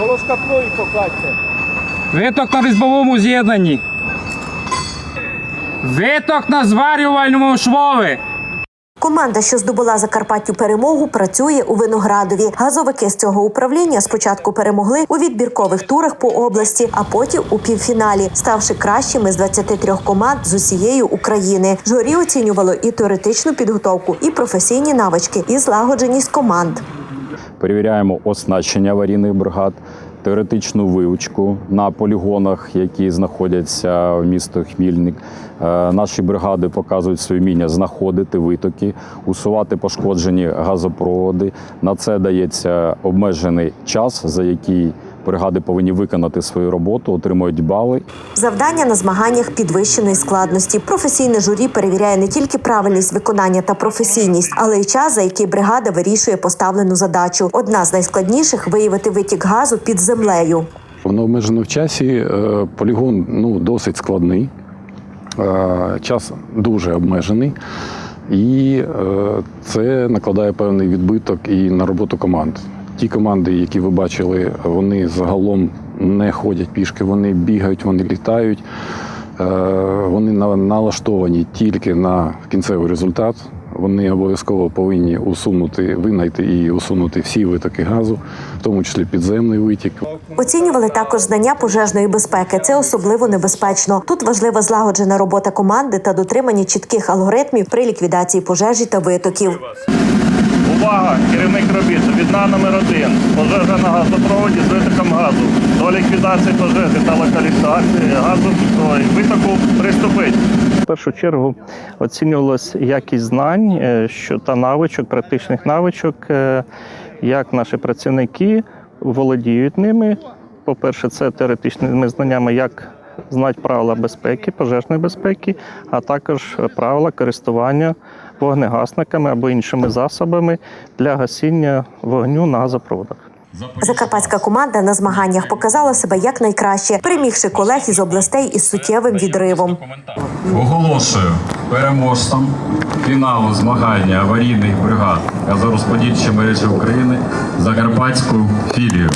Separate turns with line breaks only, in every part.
Колоскапло і покладьте.
Виток на різьбовому з'єднанні. Виток на зварювальному швові.
Команда, що здобула Закарпаттю перемогу, працює у Виноградові. Газовики з цього управління спочатку перемогли у відбіркових турах по області, а потім у півфіналі, ставши кращими з 23 команд з усієї України. Журі оцінювало і теоретичну підготовку, і професійні навички, і злагодженість команд.
Перевіряємо оснащення аварійних бригад, теоретичну вивчку на полігонах, які знаходяться в місті Хмільник. Е, Наші бригади показують своє вміння знаходити витоки, усувати пошкоджені газопроводи. На це дається обмежений час, за який бригади повинні виконати свою роботу, отримують бали
Завдання на змаганнях підвищеної складності. Професійне журі перевіряє не тільки правильність виконання та професійність, але й час, за який бригада вирішує поставлену задачу. Одна з найскладніших виявити витік газу під землею.
Воно обмежено в часі. е, Полігон ну, досить складний, е, час дуже обмежений. І е, це накладає певний відбиток і на роботу команд. Ті команди, які ви бачили, вони загалом не ходять пішки, вони бігають, вони літають. Е, Вони на- налаштовані тільки на кінцевий результат. Вони обов'язково повинні усунути, винайти і усунути всі витоки газу, в тому числі підземний витік.
Оцінювали також знання пожежної безпеки. Це особливо небезпечно. Тут важлива злагоджена робота команди та дотримання чітких алгоритмів при ліквідації пожежі та витоків.
Увага! Керівник робіт. Відна номер один. Пожежа на газопроводі з витоком газу. До ліквідації пожежі та локалізації газу витоку приступить. В першу чергу оцінювалась якість знань е, що та навичок, практичних навичок, е, як наші працівники володіють ними. По-перше, це теоретичними знаннями, як знати правила безпеки, пожежної безпеки, а також правила користування вогнегасниками або іншими засобами для гасіння вогню на газопроводах.
Закарпатська команда на змаганнях показала себе як найкраще, перемігши колег із областей із суттєвим відривом.
Оголошую переможцем фіналу змагання аварійних бригад газорозподільчої мережі України Закарпатську філію.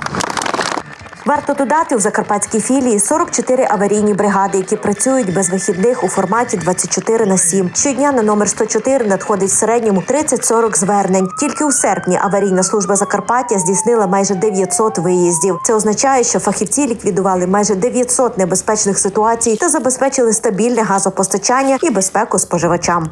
Варто додати у закарпатській філії 44 аварійні бригади, які працюють без вихідних у форматі 24 на 7. Щодня на номер 104 надходить в середньому 30-40 звернень. Тільки у серпні аварійна служба Закарпаття здійснила майже 900 виїздів. Це означає, що фахівці ліквідували майже 900 небезпечних ситуацій та забезпечили стабільне газопостачання і безпеку споживачам.